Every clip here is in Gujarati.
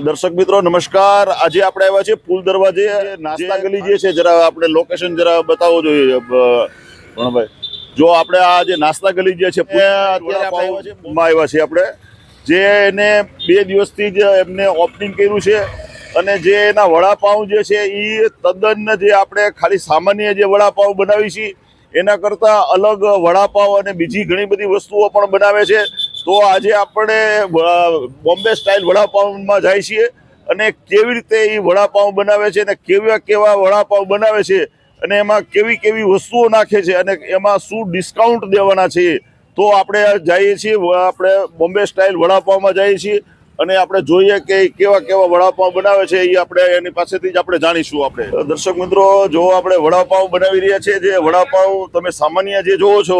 દર્શક મિત્રો નમસ્કાર. આજે આપણે આવ્યા છે પુલ દરવાજે. નાસ્તા ગલી જે છે જરા આપણે લોકેશન જરા બતાવવો જોઈએ. અ, જો આપણે આ જે નાસ્તા ગલી જે છે આવ્યા છે આવ્યા છીએ આપણે. જે એને બે દિવસથી જ એમને ઓપનિંગ કર્યું છે અને જે એના વડાપાઉં જે છે એ તદ્દન જે આપણે ખાલી સામાન્ય જે વડાપાઉં બનાવી છીએ એના કરતાં અલગ વડાપાઉં અને બીજી ઘણી બધી વસ્તુઓ પણ બનાવે છે. તો આજે આપણે બોમ્બે સ્ટાઇલ વડાપાઉંમાં જાય છીએ અને કેવી રીતે એ વડાપાઉં બનાવે છે અને કેવા કેવા વડાપાઉં બનાવે છે અને એમાં કેવી કેવી વસ્તુઓ નાખે છે અને એમાં શું ડિસ્કાઉન્ટ દેવાના છે તો આપણે જઈએ છીએ આપણે બોમ્બે સ્ટાઇલ વડાપાઉંમાં જઈએ છીએ અને આપણે જોઈએ કે કેવા કેવા વડાપાઉં બનાવે છે એ આપણે એની પાસેથી જ આપણે જાણીશું આપણે. દર્શક મિત્રો, જો આપણે વડાપાઉં બનાવી રહ્યા છીએ, જે વડાપાઉં તમે સામાન્ય જે જોવો છો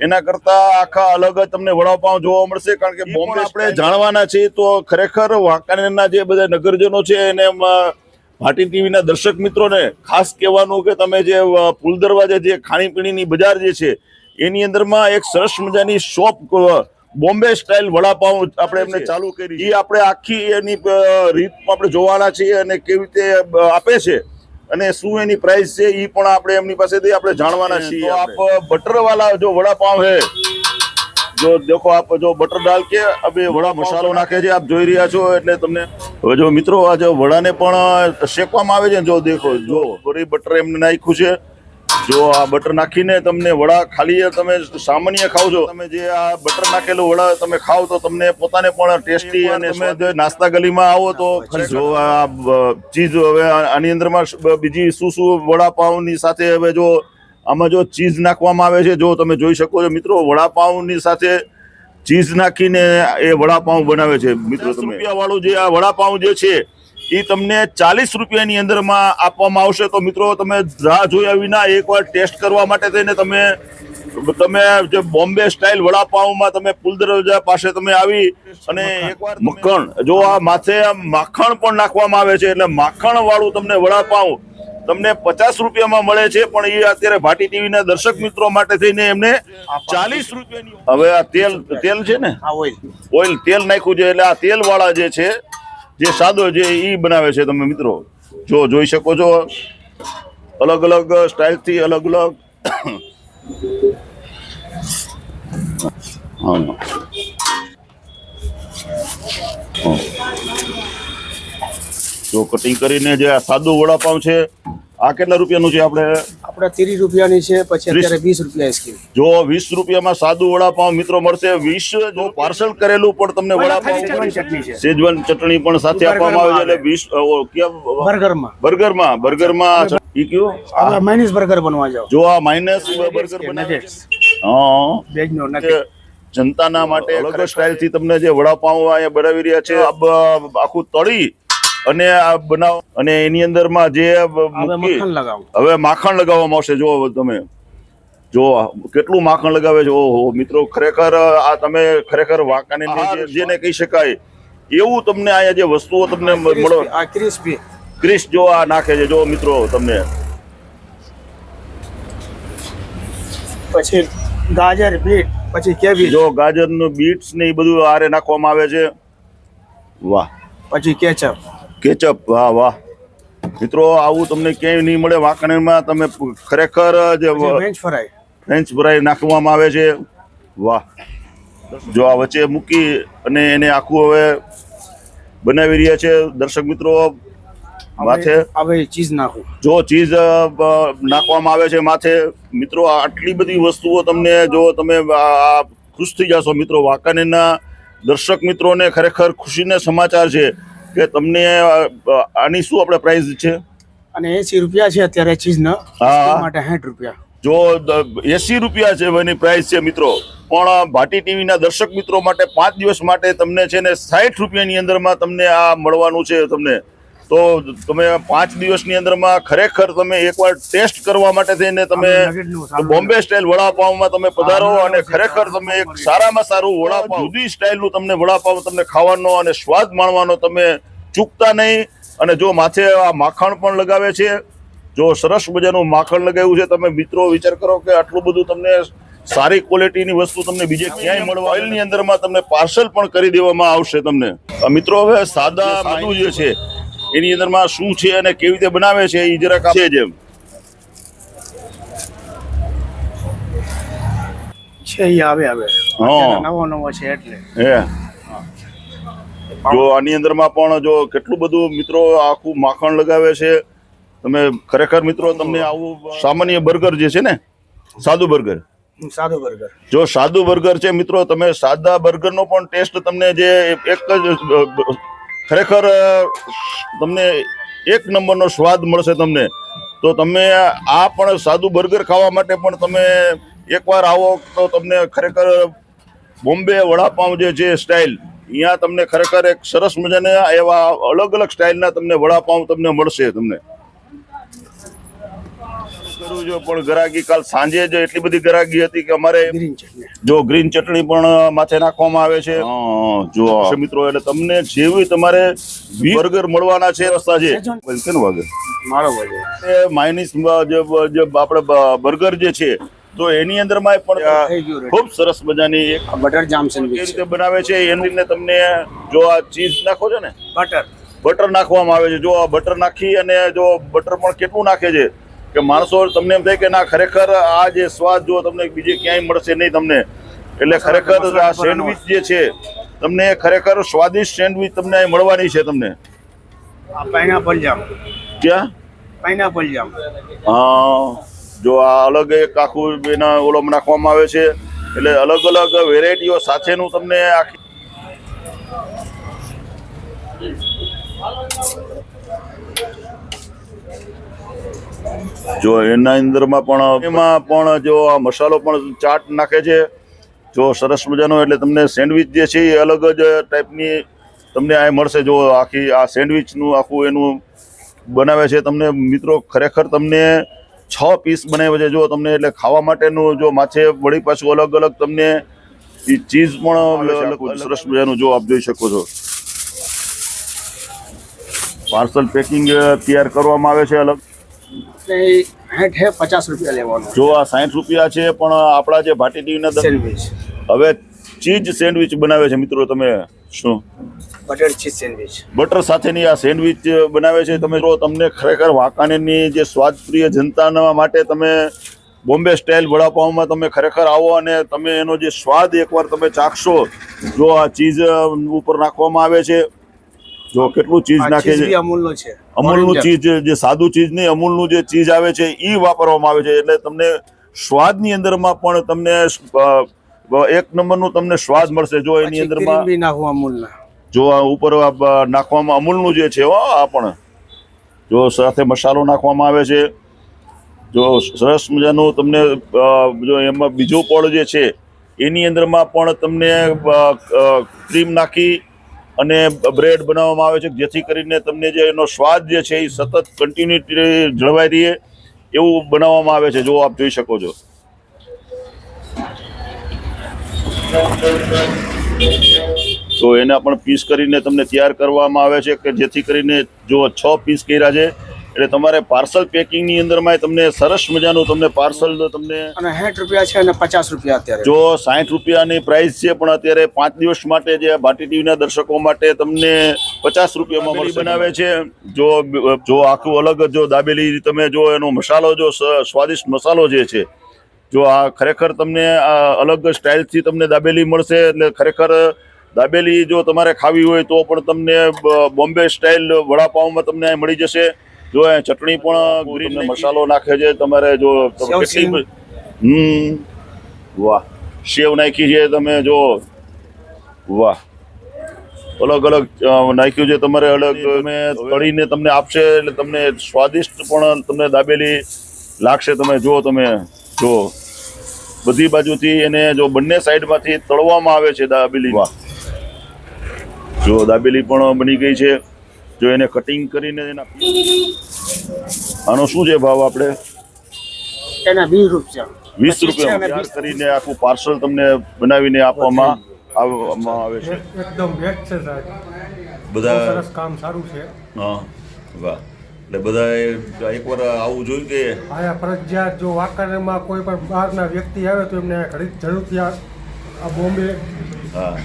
એના કરતા આખા અલગ જ તમને વડાપાવ જોવા મળશે કારણ કે બોમ્બે આપણે જાણવાના છીએ તો ખરેખર વાંકાનેરના જે બધા નગરજનો છે એને ભાટી ટીવીના દર્શક મિત્રોને ખાસ કહેવાનું કે તમે જે પુલ દરવાજે જે ખાણીપીણીની બજાર જે છે એની અંદરમાં એક સરસ મજાની શોપ બોમ્બે સ્ટાઇલ વડાપાઉં આપણે એમને ચાલુ કરી એ આપણે આખી એની રીત આપણે જોવાના છીએ અને કેવી રીતે આપે છે. અને શું એની પ્રાઇસ છે એ પણ આપણે એમની પાસેથી આપણે જાણવાના છીએ આપ બટરવાલા જો વડાપાવ હે જો દેખો આપ જો બટર ડાલ કે અબે વડા મસાલો નાખે છે આપ જોઈ રહ્યા છો એટલે તમને હવે જો મિત્રો આ જો વડાને પણ શેકવામાં આવે છે જો દેખો જો પૂરી બટર એમને નાખ્યું છે જો આ બટર નાખીને તમને વડા ખાલી તમે સામાન્ય ખાવ છો. તમે જે આ બટર નાખેલું વડા તમે ખાવ તો તમને પોતાને પણ ટેસ્ટી અને તમે નાસ્તા ગલીમાં આવો તો જો આ ચીઝ હવે આની અંદરમાં બીજી શું શું વડાપાઉની સાથે હવે જો આમાં જો ચીઝ નાખવામાં આવે છે જો તમે જોઈ શકો છો મિત્રો વડાપાઉની સાથે ચીઝ નાખીને એ વડાપાઉં બનાવે છે. મિત્રો રૂપિયા વાળું જે આ વડાપાઉં જે છે એ તમને ચાલીસ રૂપિયાની અંદરમાં આપવામાં આવશે. તો મિત્રો તમે રાહ જોયા વિના એકવાર ટેસ્ટ કરવા માટે થઈને તમે તમે જે બોમ્બે સ્ટાઇલ વડાપાઉમાં તમે પુલ દરવાજા પાસે તમે આવી અને એકવાર મક્ખણ જો આ માથે માખણ પણ નાખવામાં આવે છે એટલે માખણ વાળું તમને વડાપાઉ તમને પચાસ રૂપિયામાં મળે છે. પણ એ અત્યારે ભાટી ટીવીના દર્શક મિત્રો માટે થઈને એમને ચાલીસ રૂપિયાની હવે આ તેલ તેલ છે ને? ઓઇલ. તેલ નાખ્યું છે એટલે આ તેલ વાળા જે છે જે સાદો છે એ બનાવે છે તમે મિત્રો, જો જોઈ શકો છો, અલગ અલગ સ્ટાઇલથી અલગ અલગ. જો કટિંગ કરીને જે આ સાદું વડાપાઉં છે આ કેટલા રૂપિયાનું છે આપણે? આપણે ત્રીસ રૂપિયાની છે પછી અત્યારે વીસ રૂપિયા સ્કીમ જો વીસ રૂપિયામાં સાદું વડાપાવ મિત્રો મળશે વીસ જો પાર્સલ કરેલું પણ તમને વડાપાવ સેજવાન ચટણી છે. સેજવાન ચટણી પણ સાથે આપવામાં આવે છે એટલે વીસ કેમ બર્ગરમાં. બર્ગરમાં બર્ગરમાં ઈ કયો? માઇનસ બર્ગર બનવા જાવ જો આ માઇનસ બર્ગર બને હા. વેજ નો નગેટ. જનતાના માટે અલગ સ્ટાઇલથી તમને જે વડાપાઉં અહીંયા બનાવી રહ્યા છે આખું તળી અને આ બનાવ અને એની અંદરમાં જે હવે માખણ લગાવવામાં આવશે. જો તમે. જો કેટલું માખણ લગાવે છે. ઓહો મિત્રો ખરેખર આ તમે ખરેખર વાંકાને જેને કહી શકાય. એવું તમને અહીંયા જે વસ્તુઓ તમને મળો. આ ક્રિસ્પી. ક્રિસ જો આ નાખે છે. જો મિત્રો તમને. પછી ગાજર બીટ પછી કેબેજ. જો ગાજરનું બીટ્સ ને એ બધું આરે નાખવામાં આવે છે. વાહ. પછી કેચઅપ. કેચઅપ. વાહ વાહ. મિત્રો આવું તમને ક્યાંય નહીં મળે. વાંકણીમાં તમે ખરેખર જે ફ્રેન્ચ ફ્રાય ફ્રેન્ચ ફ્રાય નાખવામાં આવે છે. વાહ. જો આ વચ્ચે મૂકી અને એને આખું હવે બનાવી રહ્યા છે દર્શક મિત્રો માથે. હવે ચીઝ નાખો. જો ચીઝ નાખવામાં આવે છે માથે મિત્રો આટલી બધી વસ્તુઓ તમને જો તમે ખુશ થઈ જશો મિત્રો. વાંકાનેરના દર્શક મિત્રોને ખરેખર ખુશીના સમાચાર છે. કે તમને આની શું આપણે પ્રાઇસ છે? અને એસી રૂપિયા છે અત્યારે ચીઝના. માટે સાઠ રૂપિયા. જો એસી રૂપિયા છે એની પ્રાઇસ છે મિત્રો. પણ ભાટી ટીવીના દર્શક મિત્રો માટે પાંચ દિવસ માટે તમને છે ને સાઠ રૂપિયાની અંદરમાં તમને આ મળવાનું છે તમને. તો તમે પાંચ દિવસની અંદરમાં ખરેખર તમે એકવાર ટેસ્ટ કરવા માટે થઈને તમે બોમ્બે સ્ટાઇલ વડાપાવમાં તમે પધારો અને ખરેખર તમે એક સારામાં સારું વડાપાવ જુદી સ્ટાઇલનું તમને વડાપાવ તમને ખાવાનો અને સ્વાદ માણવાનો તમે ચૂકતા નહીં. અને જો માથે આ માખણ પણ લગાવે છે જો સરસ મજાનું માખણ લગાવ્યું છે તમે મિત્રો વિચાર કરો કે આટલું બધું તમને સારી ક્વોલિટીની વસ્તુ તમને બીજે ક્યાંય મળવા ઓઇલની અંદરમાં તમને પાર્સલ પણ કરી દેવામાં આવશે તમને. મિત્રો હવે સાદા સાદું જે છે એની અંદરમાં શું છે અને કેવી રીતે બનાવે છે એ જરાક છે જેમ છે એ આવે આવે. હા. નવો નવો છે એટલે. હે. જો આની અંદરમાં પણ જો કેટલું બધું મિત્રો આખું માખણ લગાવે છે તમે ખરેખર મિત્રો તમને આવું સામાન્ય બર્ગર જે છે ને સાદું બર્ગર. સાદો બર્ગર. જો સાદું બર્ગર છે મિત્રો તમે સાદા બર્ગરનો પણ ટેસ્ટ તમને જે એક જ ખરેખર તમને એક નંબરનો સ્વાદ મળશે તમને. તો તમે આ પણ સાદું બર્ગર ખાવા માટે પણ તમે એકવાર આવો તો તમને ખરેખર બોમ્બે વડાપાઉં જે છે સ્ટાઇલ અહીંયા તમને ખરેખર એક સરસ મજાના એવા અલગ અલગ સ્ટાઇલના તમને વડાપાઉં તમને મળશે તમને. કરું જોઈએ પણ ગરાગી કાલ સાંજે જ એટલી બધી ગરાગી હતી કે અમારે જો ગ્રીન ચટણી પણ માથે નાખવામાં આવે છે. જો મિત્રો એટલે તમને જેવી તમારે બર્ગર મળવાના છે રસ્તા છે કેનું વાગે? મારો એ જે જે આપણે બર્ગર જે છે તો એની અંદરમાં પણ થઈ ખૂબ સરસ મજાની એક બટર જામ જે સેન્ડવિચ રીતે બનાવે છે એની તમને જો આ ચીઝ નાખો છો ને બટર. બટર નાખવામાં આવે છે. જો આ બટર નાખી અને જો બટર પણ કેટલું નાખે છે કે માણસો તમને એમ થાય કે ના ખરેખર આ જે સ્વાદ જો તમને બીજે ક્યાંય મળશે નહીં તમને. એટલે ખરેખર આ સેન્ડવિચ જે છે તમને ખરેખર સ્વાદિષ્ટ સેન્ડવિચ તમને અહીં મળવાની છે તમને. આ પાઇનાપલ જામ ક્યાં? પાઇનાપલ જામ હા જો આ અલગ એક આખું એના ઓલો નાખવામાં આવે છે. એટલે અલગ અલગ વેરાયટીઓ સાથેનું તમને આખી જો એના અંદરમાં પણ એમાં પણ જો આ મસાલો પણ ચાટ નાખે છે જો સરસ મજાનો એટલે તમને સેન્ડવિચ જે છે એ અલગ જ ટાઈપની તમને આ મળશે. જો આખી આ સેન્ડવિચનું આખું એનું બનાવે છે તમને મિત્રો ખરેખર તમને છ પીસ બનાવે છે. જો તમને એટલે ખાવા માટેનું જો માથે વળી પાછું અલગ અલગ તમને એ ચીઝ પણ અલગ સરસ મજાનું જો આપ જોઈ શકો છો. પાર્સલ પેકિંગ તૈયાર કરવામાં આવે છે અલગ. એટલે હે પચાસ રૂપિયા લેવાનો. જો આ સાઠ રૂપિયા છે પણ આપણા જે ભાટી ટીવીના સેન્ડવિચ. હવે ચીઝ સેન્ડવિચ બનાવે છે મિત્રો તમે શું? Butter cheese sandwich. બટર સાથેની આ સેન્ડવિચ બનાવે છે તમે જો તમને ખરેખર વાંકાનેરની જે સ્વાદપ્રિય જનતાના માટે તમે બોમ્બે સ્ટાઇલ વડાપાઉંમાં તમે ખરેખર આવો અને તમે એનો જે સ્વાદ એકવાર તમે ચાખશો જો આ ચીઝ ઉપર નાખવામાં આવે છે જો કેટલું ચીઝ નાખે છે? અમૂલનો છે. અમૂલનું ચીઝ જે સાદું ચીઝ નહીં અમૂલનું જે ચીઝ આવે છે એ વાપરવામાં આવે છે. એટલે તમને સ્વાદની અંદરમાં પણ તમને એક એક નંબરનું તમને સ્વાદ મળશે. જો એની અંદરમાં અમૂલના. જો આ ઉપર નાખવામાં અમૂલનું જે છે હો આ પણ. જો સાથે મસાલો નાખવામાં આવે છે. જો સરસ મજાનું તમને જો એમાં બીજો પળ જે છે એની અંદરમાં પણ તમને ક્રીમ નાખી અને બ્રેડ બનાવવામાં આવે છે, જેથી કરીને તમને જે એનો સ્વાદ જે છે એ સતત કન્ટિન્યુટી જળવાઈ રહીએ, એવું બનાવવામાં આવે છે. જો આપ જોઈ શકો છો. તો એના પણ પીસ કરીને તમને તૈયાર કરવામાં આવે છે કે જેથી કરીને જો છ પીસ કર્યા છે. એટલે તમારે પાર્સલ પેકિંગની અંદરમાં તમને સરસ મજાનું તમને પાર્સલ તમને અને સાઠ રૂપિયા છે અને પચાસ રૂપિયા અત્યારે. જો સાઠ રૂપિયાની પ્રાઇસ છે પણ અત્યારે પાંચ દિવસ માટે જે ભાટી ટીવીના દર્શકો માટે તમને પચાસ રૂપિયામાં મળી બનાવે છે. જો જો આખું અલગ જો દાબેલી તમે જો એનો મસાલો જો સ- સ્વાદિષ્ટ મસાલો જે છે જો આ ખરેખર તમને આ અલગ સ્ટાઇલથી તમને દાબેલી મળશે એટલે ખરેખર દાબેલી જો તમારે ખાવી હોય તો પણ તમને બ- બોમ્બે સ્ટાઇલ વડાપાઉંમાં તમને મળી જશે. જો એ ચટણી પણ ગ્રીન મસાલો નાખે છે તમારે જો. કેટલી હમ વાહ. સેવ નાખી છે તમે જો વાહ. અલગ અલગ અ, નાખ્યું છે તમારે અલગ તમે તળીને તમને આપશે એટલે તમને સ્વાદિષ્ટ પણ તમને દાબેલી લાગશે તમે જો તમે જો. બધી બાજુથી એને જો બંને સાઈડમાંથી તળવામાં આવે છે દાબેલી. વાહ. જો દાબેલી પણ બની ગઈ છે. જો એને કટિંગ કરીને એના આનો શું છે ભાવ આપણે? એના વીસ રૂપિયા. વીસ રૂપિયા કરીને આખું પાર્સલ તમને બનાવીને આપવામાં આવવામાં આવે છે. એકદમ બેસ્ટ છે સાહેબ. બધા સરસ કામ સારું છે. હા વાહ. એટલે બધાએ એકવાર આવું જોઈએ કે આયા ફરજિયાત જો વાંકાનેરમાં કોઈ પણ બહારના વ્યક્તિ આવે તો એમને ઘડી જરૂરથી આ બોમ્બે હા.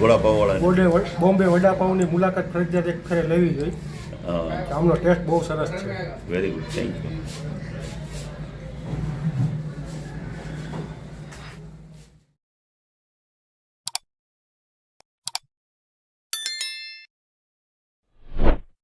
વડાપાવવાળા બોમ્બે વડાપાઉંની મુલાકાત ફરજિયાત એક ફેરે લેવી જોઈએ. આમનો ટેસ્ટ બહુ સરસ છે. Very good thank you